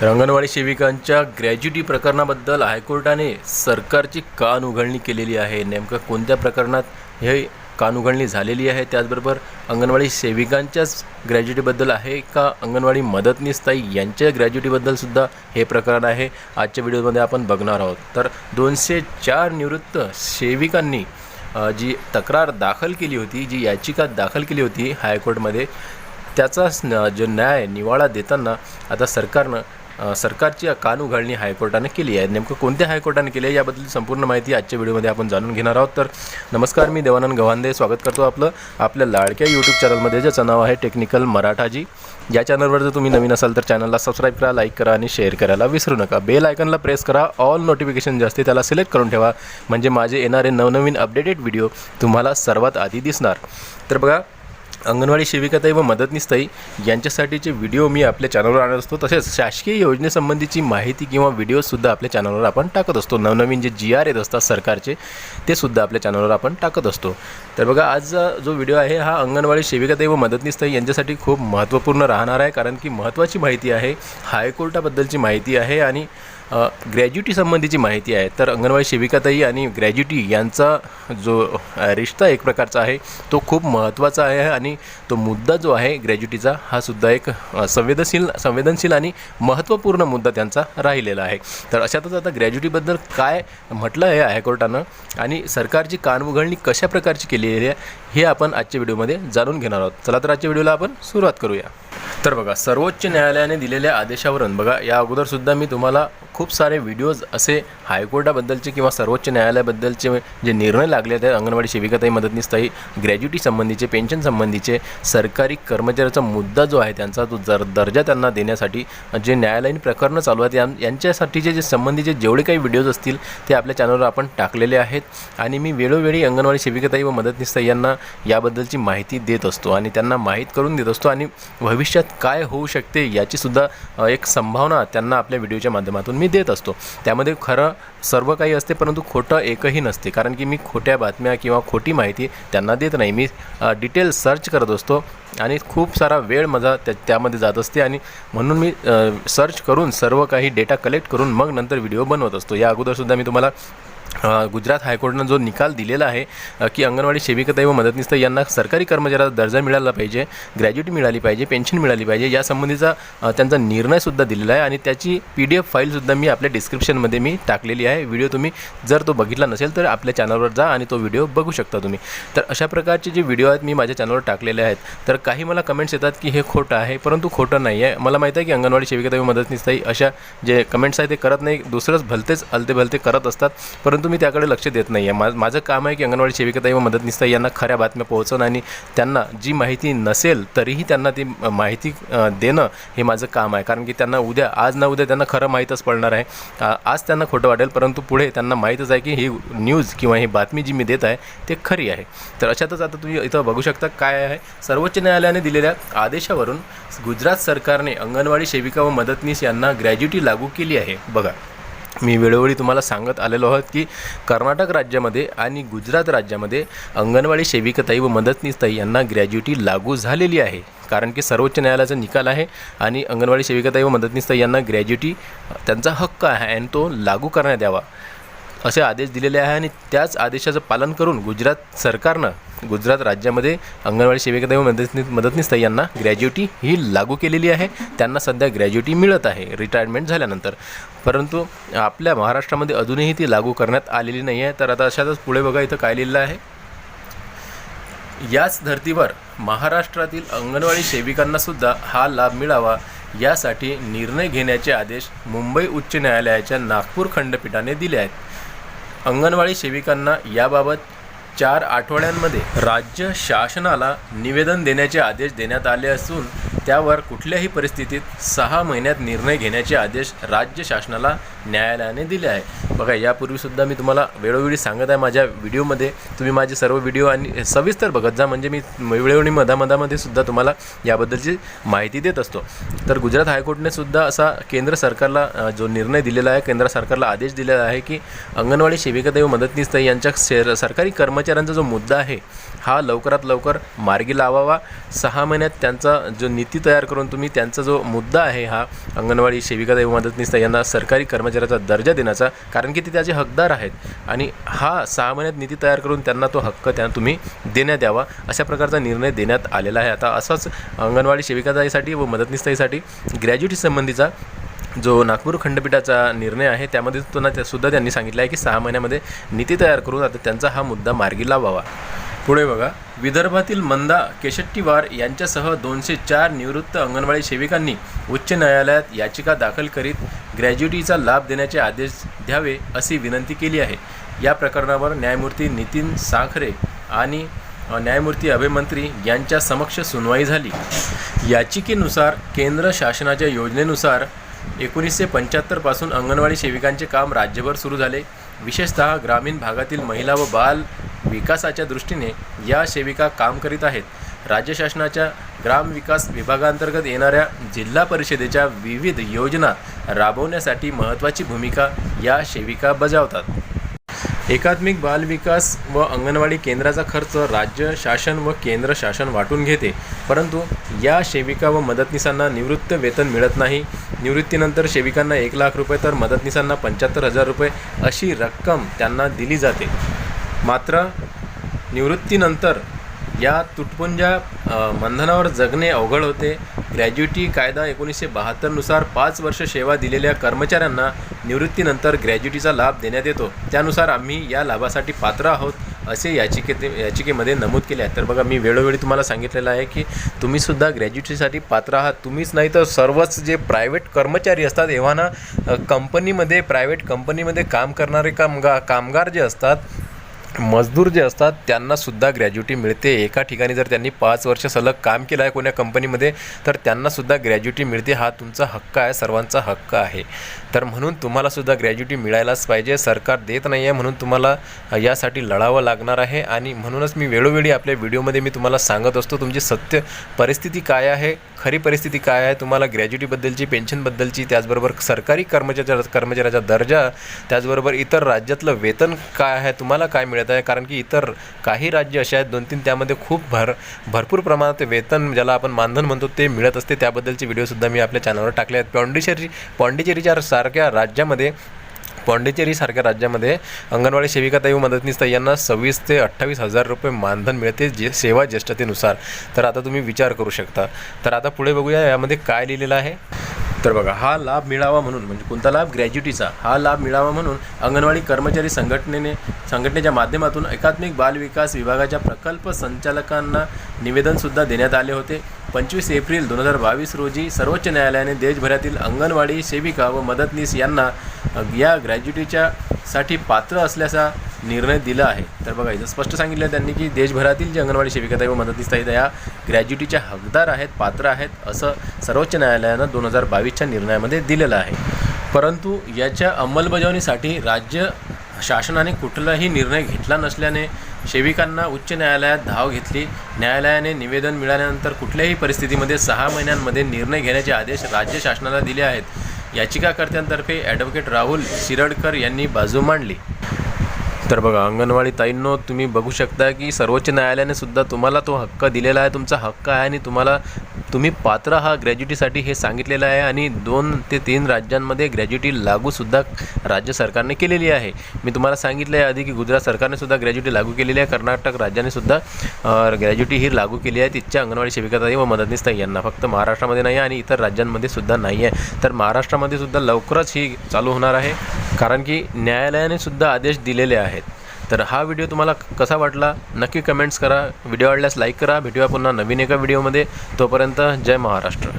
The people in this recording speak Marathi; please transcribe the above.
तर अंगणवाडी सेविकांच्या ग्रॅज्युटी प्रकरणाबद्दल हायकोर्टाने सरकारची कान उघडणी केलेली आहे. नेमकं कोणत्या प्रकरणात हे कान उघडणी झालेली आहे त्याचबरोबर अंगणवाडी सेविकांच्याच ग्रॅज्युटीबद्दल आहे का अंगणवाडी मदतनीस ताई यांच्या ग्रॅज्युटीबद्दल सुद्धा हे प्रकरण आहे. आजच्या व्हिडिओमध्ये आपण बघणार आहोत. तर दोनशे चार निवृत्त सेविकांनी जी तक्रार दाखल केली होती जी याचिका दाखल केली होती हायकोर्टमध्ये त्याचा जो न्याय निवाडा देताना आता सरकारनं सरकारची कान उघडणी हायकोर्टाने केली आहे. नेमकं कोणत्या हायकोर्टाने केली आहे याबद्दल संपूर्ण माहिती आजच्या व्हिडिओमध्ये आपण जाणून घेणार आहोत. तर नमस्कार मी देवानंद गव्हांदे. स्वागत करतो आपलं आपल्या लाडक्या यूट्यूब चॅनलमध्ये ज्याचं नाव आहे टेक्निकल मराठाजी. या चॅनलवर जर तुम्ही नवीन असाल तर चॅनलला सबस्क्राईब करा लाईक करा आणि शेअर करायला विसरू नका. बेल आयकनला प्रेस करा. ऑल नोटिफिकेशन जे असते त्याला सिलेक्ट करून ठेवा. म्हणजे माझे येणारे नवनवीन अपडेटेड व्हिडिओ तुम्हाला सर्वात आधी दिसणार. तर बघा अंगणवाडी सेविकाताई व मदतनीसताई यांच्यासाठीचे व्हिडिओ मी आपल्या चॅनलवर आणत असतो तसेच शासकीय योजनेसंबंधीची माहिती किंवा व्हिडिओसुद्धा आपल्या चॅनलवर आपण टाकत असतो. नवनवीन जे जी आर येत असतात सरकारचे ते सुद्धा आपल्या चॅनलवर आपण टाकत असतो. तर बघा आज जो व्हिडिओ आहे हा अंगणवाडी सेविकाताई व मदतनीसताई यांच्यासाठी खूप महत्त्वपूर्ण राहणार आहे कारण की महत्त्वाची माहिती आहे हायकोर्टाबद्दलची माहिती आहे आणि ग्रॅज्युटी संबंधीची माहिती आहे. तर अंगणवाडी सेविकाताई आणि ग्रॅज्युटी यांचा जो रिश्ता एक प्रकारचा आहे तो खूप महत्त्वाचा आहे आणि तो मुद्दा जो आहे ग्रॅज्युटीचा हा सुद्धा एक संवेदनशील संवेदनशील आणि महत्त्वपूर्ण मुद्दा त्यांचा राहिलेला आहे. तर अशातच आता ग्रॅज्युटीबद्दल काय म्हटलं आहे हायकोर्टानं आणि सरकारची कानउघडणी कशा प्रकारची केलेली आहे हे आपण आजच्या व्हिडिओमध्ये जाणून घेणार आहोत. चला तर आजच्या व्हिडिओला आपण सुरुवात करूया. तर बघा सर्वोच्च न्यायालयाने दिलेल्या आदेशावरून बघा या अगोदरसुद्धा मी तुम्हाला खूप खूप सारे व्हिडिओज असे हायकोर्टाबद्दलचे किंवा सर्वोच्च न्यायालयाबद्दलचे जे निर्णय लागले आहेत अंगणवाडी सेविकाताई मदतनीसताई ग्रॅज्युटी संबंधीचे पेन्शन संबंधीचे सरकारी कर्मचाऱ्याचा मुद्दा जो आहे त्यांचा तो जर दर्जा त्यांना देण्यासाठी जे न्यायालयीन प्रकरणं चालू आहेत यां यांच्यासाठीचे जे संबंधीचे जेवढे काही व्हिडिओज असतील ते आपल्या चॅनलवर आपण टाकलेले आहेत. आणि मी वेळोवेळी अंगणवाडी सेविकाताई व मदतनीसताई यांना याबद्दलची माहिती देत असतो आणि त्यांना माहीत करून देत असतो. आणि भविष्यात काय होऊ शकते याचीसुद्धा एक संभावना त्यांना आपल्या व्हिडिओच्या माध्यमातून मी मी देत असतो. त्यामध्ये खरं सर्व काही असते परंतु खोटं एकही नसते. कारण की मी खोट्या बातम्या किंवा खोटी माहिती त्यांना देत नाही. मी डिटेल सर्च करत असतो आणि खूप सारा वेळ माझा त्या त्यामध्ये जात असते आणि म्हणून मी सर्च करून सर्व काही डेटा कलेक्ट करून मग नंतर व्हिडिओ बनवत असतो. या अगोदरसुद्धा मी तुम्हाला गुजरात हायकोर्टानं जो निकाल दिलेला आहे की अंगणवाडी सेविकाताई व मदतनीस यांना सरकारी कर्मचाऱ्याचा दर्जा मिळाला पाहिजे ग्रॅज्युटी मिळाली पाहिजे पेन्शन मिळाली पाहिजे या संबंधीचा त्यांचा निर्णयसुद्धा दिलेला आहे आणि त्याची पी डी एफ फाईलसुद्धा मी आपल्या डिस्क्रिप्शनमध्ये मी टाकलेली आहे. व्हिडिओ तुम्ही जर तो बघितला नसेल तर आपल्या चॅनलवर जा आणि तो व्हिडिओ बघू शकता तुम्ही. तर अशा प्रकारचे जे व्हिडिओ आहेत मी माझ्या चॅनलवर टाकलेले आहेत. तर काही मला कमेंट्स येतात की हे खोटं आहे परंतु खोटं नाही आहे. मला माहीत आहे की अंगणवाडी सेविकाताई व मदतनीसताई अशा जे कमेंट्स आहेत ते करत नाही. दुसरंच भलतेच अलते भलते करत असतात. परंतु मी त्याकडे लक्ष देत नाही आहे मा माझं काम आहे की अंगणवाडी सेविकाताई व मदतनीसताई यांना खऱ्या बातम्या पोहोचवणं आणि त्यांना जी माहिती नसेल तरीही त्यांना ती माहिती देणं हे माझं काम आहे. कारण की त्यांना उद्या आज ना उद्या त्यांना खरं माहीतच पडणार आहे. आज त्यांना खोटं वाटेल परंतु पुढे त्यांना माहीतच आहे की ही न्यूज किंवा ही बातमी जी मी देत आहे ते खरी आहे. तर अशातच आता तुम्ही इथं बघू शकता काय आहे. सर्वोच्च न्यायालयाने दिलेल्या आदेशावरून गुजरात सरकारने अंगणवाडी सेविका व मदतनीस यांना ग्रॅज्युटी लागू केली आहे. बघा. मी वेळोवेळी तुम्हाला सांगत आलेलो आहोत की कर्नाटक राज्यामध्ये आणि गुजरात राज्यामध्ये अंगणवाडी सेविकाताई व मदतनीसताई यांना ग्रॅज्युटी लागू झालेली आहे. कारण की सर्वोच्च न्यायालयाचा निकाल आहे आणि अंगणवाडी सेविकाताई व मदतनीसताई यांना ग्रॅज्युटी त्यांचा हक्क आहे आणि तो लागू करण्यात यावा असे आदेश दिलेले आहे आणि त्याच आदेशाचं पालन करून गुजरात सरकारनं गुजरात राज्यामध्ये अंगणवाडी सेविकादेव व मदतनी मदतनीस यांना ग्रॅज्युटी ही लागू केलेली आहे. त्यांना सध्या ग्रॅज्युटी मिळत आहे रिटायरमेंट झाल्यानंतर. परंतु आपल्या महाराष्ट्रामध्ये अजूनही ती लागू करण्यात आलेली नाही आहे. तर आता अशातच पुढे बघा इथं काय लिहिलं आहे. याच धर्तीवर महाराष्ट्रातील अंगणवाडी सेविकांनासुद्धा हा लाभ मिळावा यासाठी निर्णय घेण्याचे आदेश मुंबई उच्च न्यायालयाच्या नागपूर खंडपीठाने दिले आहेत. अंगणवाडी सेविकांना याबाबत चार आठवड्यांमध्ये राज्य शासनाला निवेदन देण्याचे आदेश देण्यात आले असून त्यावर कुठल्याही परिस्थितीत सहा महिन्यात निर्णय घेण्याचे आदेश राज्य शासनाला न्यायालयाने दिले आहे. बघा यापूर्वीसुद्धा मी तुम्हाला वेळोवेळी सांगत आहे माझ्या व्हिडिओमध्ये. तुम्ही माझे सर्व व्हिडिओ आणि सविस्तर बघत जा म्हणजे मी वेळोवेळी मधामधामध्ये सुद्धा तुम्हाला याबद्दलची माहिती देत असतो. तर गुजरात हायकोर्टने सुद्धा असा केंद्र सरकारला जो निर्णय दिलेला आहे केंद्र सरकारला आदेश दिलेला आहे की अंगणवाडी सेविकाताई व मदतनीस यांच्या शेर सरकारी कर्मचाऱ्यांचा जो मुद्दा आहे हा लवकरात लवकर मार्गी लावावा. सहा महिन्यात त्यांचा जो नीती तयार करून तुम्ही त्यांचा जो मुद्दा आहे हा अंगणवाडी सेविका व मदतनीस यांना सरकारी कर्मचाऱ्याचा दर्जा देण्याचा कारण की ते त्याचे हकदार आहेत. आणि हा सहा महिन्यात नीती तयार करून त्यांना तो हक्क त्यांना तुम्ही देण्यात यावा अशा प्रकारचा निर्णय देण्यात आलेला आहे. आता असाच अंगणवाडी सेविकाताईसाठी व मदतनीसताईसाठी ग्रॅज्युएटी संबंधीचा जो नागपूर खंडपीठाचा निर्णय आहे त्यामध्ये त्यांना त्यासुद्धा त्यांनी सांगितलं आहे की सहा महिन्यामध्ये नीती तयार करून आता त्यांचा हा मुद्दा मार्गी लावावा. पुढे बघा. विदर्भातील मंदा केशट्टीवार यांच्यासह दोनशे चार निवृत्त अंगणवाडी सेविकांनी उच्च न्यायालयात याचिका दाखल करीत ग्रॅज्युटीचा लाभ देण्याचे आदेश द्यावे अशी विनंती केली आहे. या प्रकरणावर न्यायमूर्ती नितीन साखरे आणि न्यायमूर्ती अभयमंत्री यांच्या समक्ष सुनवाई झाली. याचिकेनुसार केंद्र शासनाच्या योजनेनुसार एकोणीसशे पंच्याहत्तरपासून अंगणवाडी सेविकांचे काम राज्यभर सुरू झाले. विशेषतः ग्रामीण भागातील महिला व बाल विकासाच्या दृष्टीने या सेविका काम करीत आहेत. राज्य शासनाच्या ग्रामविकास विभागांतर्गत येणाऱ्या जिल्हा परिषदेच्या विविध योजना राबवण्यासाठी महत्त्वाची भूमिका या सेविका बजावतात. एकात्मिक बालविकास व अंगणवाडी केंद्राचा खर्च राज्य शासन व केंद्र शासन वाटून घेते. परंतु या सेविका व मदतनीसांना निवृत्त वेतन मिळत नाही. निवृत्तीनंतर सेविकांना एक लाख रुपये तर मदतनीसांना पंच्याहत्तर हजार रुपये अशी रक्कम त्यांना दिली जाते. मात्र निवृत्तीनंतर या तुटपुंजा बंधनावर जगणे अवघड होते. ग्रॅज्युटी कायदा एकोणीसशे बहात्तरनुसार पाच वर्ष सेवा दिलेल्या कर्मचाऱ्यांना निवृत्तीनंतर ग्रॅज्युटीचा लाभ देण्यात येतो. त्यानुसार आम्ही या लाभासाठी पात्र आहोत असे याचिकेत याचिकेमध्ये नमूद केले आहे. तर बघा मी वेळोवेळी तुम्हाला सांगितलेलं आहे की तुम्हीसुद्धा ग्रॅज्युटीसाठी पात्र आहात. तुम्हीच नाही तर सर्वच जे प्रायव्हेट कर्मचारी असतात एव्हाना कंपनीमध्ये प्रायव्हेट कंपनीमध्ये काम करणारे कामगा कामगार जे असतात मजदूर जे असतात त्यांना सुद्धा ग्रॅज्युटी मिळते. एका ठिकाणी जर त्यांनी पाच वर्ष सलग काम केलं आहे कोण्या कंपनीमध्ये तर त्यांना सुद्धा ग्रॅज्युटी मिळते. हा तुमचा हक्क आहे सर्वांचा हक्क आहे. तर म्हणून तुम्हाला सुद्धा ग्रॅज्युटी मिळायलाच पाहिजे. सरकार देत नाही आहे म्हणून तुम्हाला यासाठी लढावं लागणार आहे. आणि म्हणूनच मी वेळोवेळी आपल्या व्हिडिओमध्ये मी तुम्हाला सांगत असतो तुमची सत्य परिस्थिती काय आहे खरी परिस्थिती काय आहे तुम्हाला ग्रॅज्युटीबद्दलची पेन्शनबद्दलची त्याचबरोबर सरकारी कर्मचाऱ्याचा कर्मचाऱ्याचा दर्जा त्याचबरोबर इतर राज्यातलं वेतन काय आहे तुम्हाला काय मिळत आहे. कारण की इतर काही राज्य असे आहेत दोन तीन त्यामध्ये खूप भर भरपूर प्रमाणात वेतन ज्याला आपण मानधन म्हणतो ते मिळत असते. त्याबद्दलचे व्हिडिओसुद्धा मी आपल्या चॅनलवर टाकले आहेत. पॉंडिचेरी पॉंडिचेरीच्या सारख्या राज्यामध्ये पॉंडिचेरीसारख्या राज्यामध्ये अंगणवाडी सेविकाताई व मदतनीसताई यांना सव्वीस ते अठ्ठावीस हजार रुपये मानधन मिळते जे सेवा ज्येष्ठतेनुसार. तर आता तुम्ही विचार करू शकता. तर आता पुढे बघूया यामध्ये काय लिहिलेलं आहे. तर बघा हा लाभ मिळावा म्हणून म्हणजे कोणता लाभ? ग्रॅज्युटीचा. हा लाभ मिळावा म्हणून अंगणवाडी कर्मचारी संघटनेने संघटनेच्या माध्यमातून एकात्मिक बालविकास विभागाच्या प्रकल्प संचालकांना निवेदनसुद्धा देण्यात आले होते. पंचवीस एप्रिल दोन हजार बावीस रोजी सर्वोच्च न्यायालयाने देशभरातील अंगणवाडी सेविका व मदतनीस यांना या ग्रॅज्युटीच्या साठी पात्र असल्याचा निर्णय दिला आहे. तर बघा इथं स्पष्ट सांगितलं त्यांनी की देशभरातील जे अंगणवाडी सेविकाताई व मदतनीस आहेत या ग्रॅज्युटीच्या हकदार आहेत पात्र आहेत असं सर्वोच्च न्यायालयानं दोन हजार बावीसच्या निर्णयामध्ये दिलेलं आहे. परंतु याच्या अंमलबजावणीसाठी राज्य शासनाने कुठलाही निर्णय घेतला नसल्याने सेविकांना उच्च न्यायालयात धाव घेतली. न्यायालयाने निवेदन मिळाल्यानंतर कुठल्याही परिस्थितीमध्ये सहा महिन्यांमध्ये निर्णय घेण्याचे आदेश राज्य शासनाला दिले आहेत. याचिकाकर्त्यांतर्फे ॲडव्होकेट राहुल शिरडकर यांनी बाजू मांडली. तर बघा अंगणवाडी ताईंनो तुम्ही बघू शकता की सर्वोच्च न्यायालयाने सुद्धा तुम्हाला तो हक्क दिलेला आहे तुमचा हक्क आहे आणि तुम्हाला तुम्ही पात्र हा ग्रॅज्युटीसाठी हे सांगितलेलं आहे आणि दोन ते तीन राज्यांमध्ये ग्रॅज्युटी लागूसुद्धा राज्य सरकारने केलेली आहे. मी तुम्हाला सांगितलं आहे आधी की गुजरात सरकारने सुद्धा ग्रॅज्युटी लागू केलेली आहे कर्नाटक राज्याने सुद्धा ग्रॅज्युटी ही लागू केली आहे. तिच्या अंगणवाडी सेविकाताई व मदतनीस ताई यांना फक्त महाराष्ट्रामध्ये नाही आहे आणि इतर राज्यांमध्ये सुद्धा नाही आहे. तर महाराष्ट्रामध्ये सुद्धा लवकरच ही चालू होणार आहे कारण की न्यायालयाने सुद्धा आदेश दिलेले आहेत. तर हा व्हिडिओ तुम्हाला कसा वाटला? नक्की कमेंट्स करा. व्हिडिओ आवडल्यास लाईक करा. भेटूया पुन्हा नवीन एका व्हिडिओमध्ये तोपर्यंत जय महाराष्ट्र.